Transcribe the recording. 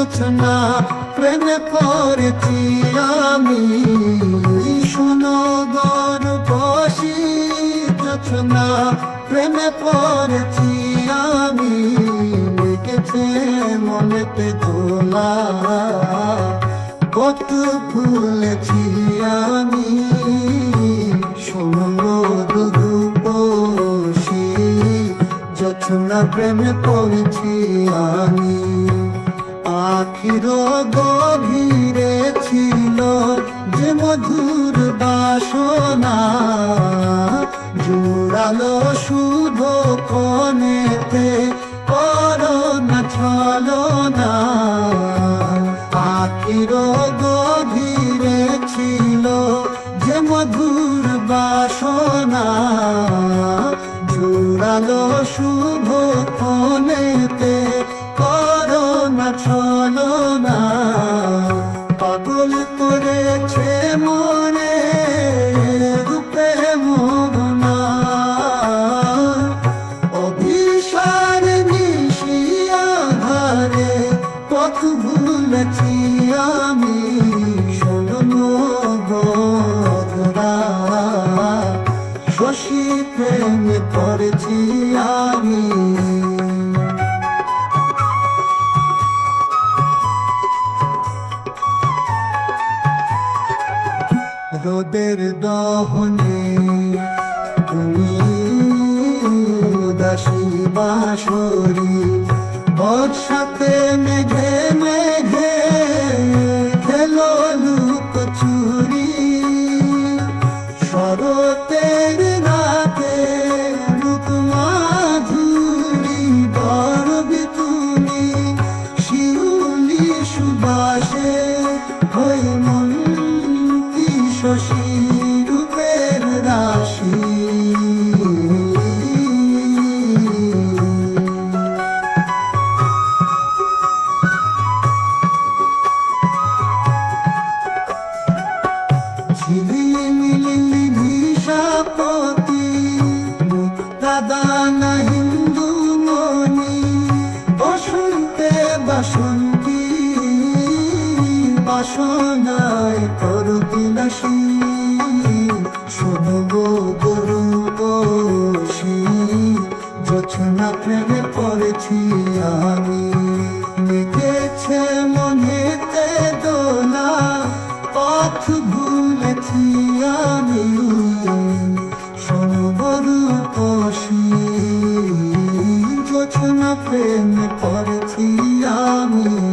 যোচনা প্রেমে পড়েছি আমি। শোনো গর্বসী যোচনা প্রেমে পড়েছি আমি। লিখেছে মনেতে দোলা কত ভুলেছি আমি। শোনো যছনা প্রেমে পড়েছি আমি। আখির গভীরে ছিল যে মধুর বাসনা। জোড়ালো শুভ কনেতে করোনা ছলো না আখির গভীরে ছিল যে মধুর বাসনা। জোড়ালো শুভ কনেতে করোনা ছলো না। পাগল করেছে মনে রূপে মোহনা। অভিসার নিশিয়া ঘরে পথ ভুলেছি আমি। শোনো গোধরা শশী প্রেমে পড়েছি আমি। রোদের দহনে তুমি উদাসী বাসরি বর্ষাতে মেঘে মেঘে খেলো ঝিলিমিলি ভিসাপতি মুক্তাদানা হিন্দু মনি বসন্তে বাসনায় করবিলাসী শুধু যোচনা প্রেমে পড়েছি আমি। লিখেছে মনেতে দোলা, পথ ভুলেছি আমি। সনবরু পশি যোচনা প্রেমে পড়েছি আমি।